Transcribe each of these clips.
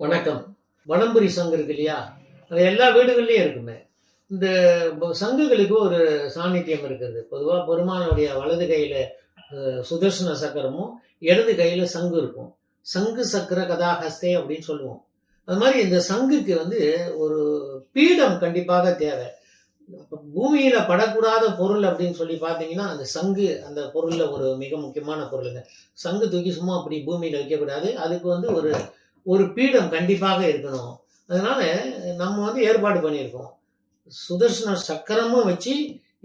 வணக்கம். வனம்புரி சங்கு இருக்கு இல்லையா? அது எல்லா வீடுகள்லையும் இருக்குமே. இந்த சங்குகளுக்கு ஒரு சாநித்தியம் இருக்குது பொதுவாக பெருமானுடைய வலது கையில் சுதர்சன சக்கரமும் இடது கையில் சங்கு இருக்கும். சங்கு சக்கர கதாஹஸ்தே அப்படின்னு சொல்லுவோம். அது மாதிரி இந்த சங்குக்கு வந்து ஒரு பீடம் கண்டிப்பாக தேவை. பூமியில் பூமியில படக்கூடாத பொருள் அப்படின்னு சொல்லி பார்த்தீங்கன்னா அந்த சங்கு அந்த பொருள்ல ஒரு மிக முக்கியமான பொருளுங்க. சங்கு தூக்கி சும்மா அப்படி பூமியில வைக்கக்கூடாது. அதுக்கு வந்து ஒரு ஒரு பீடம் கண்டிப்பாக இருக்கணும். அதனால நம்ம வந்து ஏற்பாடு பண்ணியிருக்கோம். சுதர்சன சக்கரமும் வச்சு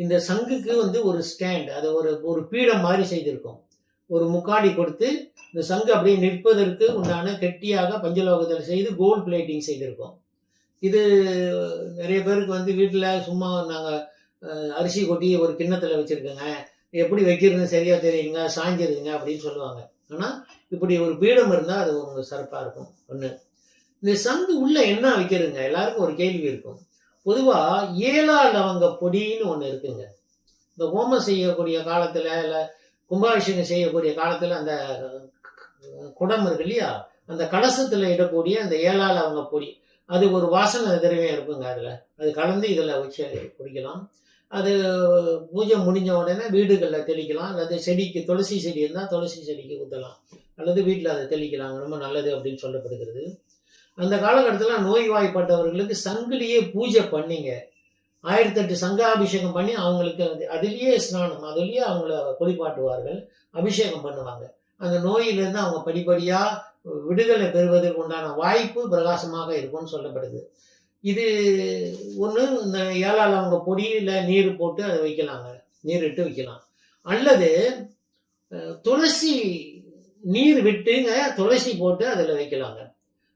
இந்த சங்குக்கு வந்து ஒரு ஸ்டாண்ட் அதை ஒரு ஒரு பீடம் மாதிரி செய்திருக்கோம். ஒரு முக்காடி கொடுத்து இந்த சங்கு அப்படியே நிற்பதற்கு உண்டான கெட்டியாக பஞ்சலோகத்தில் செய்து கோல்ட் பிளேட்டிங் செய்திருக்கோம். இது நிறைய பேருக்கு வந்து வீட்டில் சும்மா நாங்கள் அரிசி கொட்டி ஒரு கிண்ணத்தில் வச்சுருக்கோங்க. எப்படி வைக்கிறதுன்னு சரியாக தெரியுங்க சாஞ்சிருதுங்க அப்படின்னு சொல்லுவாங்க. ஆனால் இப்படி ஒரு பீடம் இருந்தால் அது உங்களுக்கு சிறப்பாக இருக்கும். ஒன்று இந்த சங்கு உள்ளே என்ன வைக்கிறதுங்க? எல்லாருக்கும் ஒரு கேள்வி இருக்கும். பொதுவாக ஏலா லவங்க பொடின்னு ஒன்று இருக்குங்க. இந்த ஹோமம் செய்யக்கூடிய காலத்தில் இல்லை கும்பாபிஷேகம் செய்யக்கூடிய காலத்தில் அந்த குடம் இருக்கு இல்லையா? அந்த கலசத்தில் இடக்கூடிய அந்த ஏலா லவங்க பொடி. அது ஒரு வாசனை திரவியம் இருக்குங்க அதில். அது கலந்து இதில் வச்சு குடிக்கலாம். அது பூஜை முடிஞ்ச உடனே வீடுகளில் தெளிக்கலாம். அல்லது செடிக்கு துளசி செடி இருந்தால் துளசி செடிக்கு ஊற்றலாம் அல்லது வீட்டில் அதை தெளிக்கலாம். ரொம்ப நல்லது அப்படின்னு சொல்லப்படுகிறது. அந்த காலகட்டத்தில் நோய்வாய்ப்பட்டவர்களுக்கு சங்கிலியே பூஜை பண்ணிங்க. ஆயிரத்தெட்டு சங்காபிஷேகம் பண்ணி அவங்களுக்கு அதுலேயே ஸ்நானம் அதுலேயே அவங்கள குளிப்பாட்டுவார்கள். அபிஷேகம் பண்ணுவாங்க. அந்த நோயிலிருந்து அவங்க படிப்படியாக விடுதலை பெறுவதற்கு உண்டான வாய்ப்பு பிரகாசமாக இருக்கும்னு சொல்லப்படுது. இது ஒன்று இந்த ஏழால் அவங்க பொடியில் நீர் போட்டு அதை வைக்கலாங்க. நீர் இட்டு வைக்கலாம். அல்லது துளசி நீர் விட்டுங்க துளசி போட்டு அதில் வைக்கலாங்க.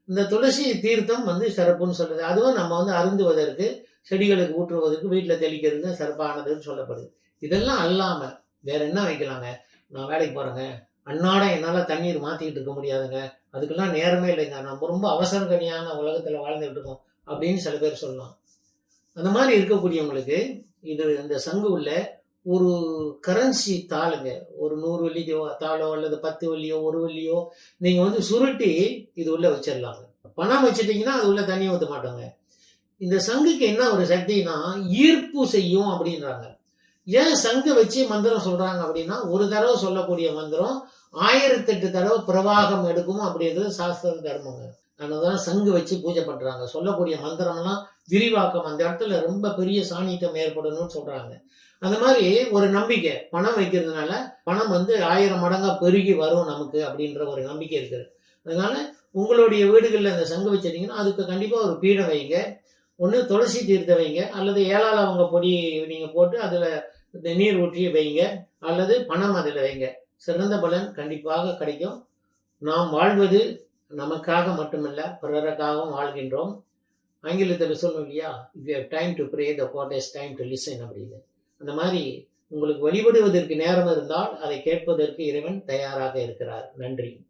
இந்த துளசி தீர்த்தம் வந்து சிறப்புன்னு சொல்கிறது அதுவும் நம்ம வந்து அருந்துவதற்கு செடிகளுக்கு ஊற்றுவதற்கு வீட்டில் தெளிக்கிறது சிறப்பானதுன்னு சொல்லப்படுது. இதெல்லாம் அல்லாமல் வேற என்ன வைக்கலாங்க? நான் வேலைக்கு போகிறேங்க அன்னாட என்னால் தண்ணீர் மாற்றிக்கிட்டு இருக்க முடியாதுங்க. அதுக்கெல்லாம் நேரமே இல்லைங்க. நம்ம ரொம்ப அவசரகனியான உலகத்தில் வாழ்ந்துகிட்டு இருக்கோம். அப்படின்னு சில பேர் சொல்லலாம். அந்த மாதிரி இருக்கக்கூடியவங்களுக்கு இது இந்த சங்கு உள்ள ஒரு கரன்சி தாளுங்க. ஒரு நூறு வெள்ளியோ தாளோ அல்லது பத்து வெள்ளியோ ஒரு வெள்ளியோ நீங்கள் வந்து சுருட்டி இது உள்ள வச்சிடலாங்க. பணம் வச்சுட்டிங்கன்னா அது உள்ள தண்ணியை ஊற்ற மாட்டாங்க. இந்த சங்குக்கு என்ன ஒரு சக்தினா ஈர்ப்பு செய்யும் அப்படின்றாங்க. ஏன் சங்கு வச்சு மந்திரம் சொல்றாங்க அப்படின்னா ஒரு தடவை சொல்லக்கூடிய மந்திரம் ஆயிரத்தெட்டு தடவை பிரவாகம் எடுக்கும் அப்படின்றது சாஸ்திர தர்மங்க. அதனாலதான் சங்கு வச்சு பூஜை பண்றாங்க. சொல்லக்கூடிய மந்திரம்லாம் விரிவாக்கம். அந்த இடத்துல ரொம்ப பெரிய சாணித்தம் ஏற்படணும்னு சொல்றாங்க. அந்த மாதிரி ஒரு நம்பிக்கை பணம் வைக்கிறதுனால பணம் வந்து ஆயிரம் மடங்கா பெருகி வரும் நமக்கு அப்படின்ற ஒரு நம்பிக்கை இருக்குது அதனால உங்களுடைய வீடுகளில் அந்த சங்கு வச்சிட்டீங்கன்னா அதுக்கு கண்டிப்பாக ஒரு பீடம் வைங்க. ஒன்று துளசி தீர்த்த வைங்க. அல்லது ஏழாளவங்க அவங்க பொடி நீங்கள் போட்டு அதில் இந்த நீர் ஊற்றி வைங்க. அல்லது பணம் அதில் வைங்க. சிறந்த பலன் கண்டிப்பாக கிடைக்கும். நாம் வாழ்வது நமக்காக மட்டுமல்ல பிறருக்காகவும் வாழ்கின்றோம். ஆங்கிலத்தில் சொல்லணும் இல்லையா? If you time to pray the God is time to listen அப்படின்னு. அந்த மாதிரி உங்களுக்கு வழிபடுவதற்கு நேரம் இருந்தால் அதை கேட்பதற்கு இறைவன் தயாராக இருக்கிறார். நன்றி.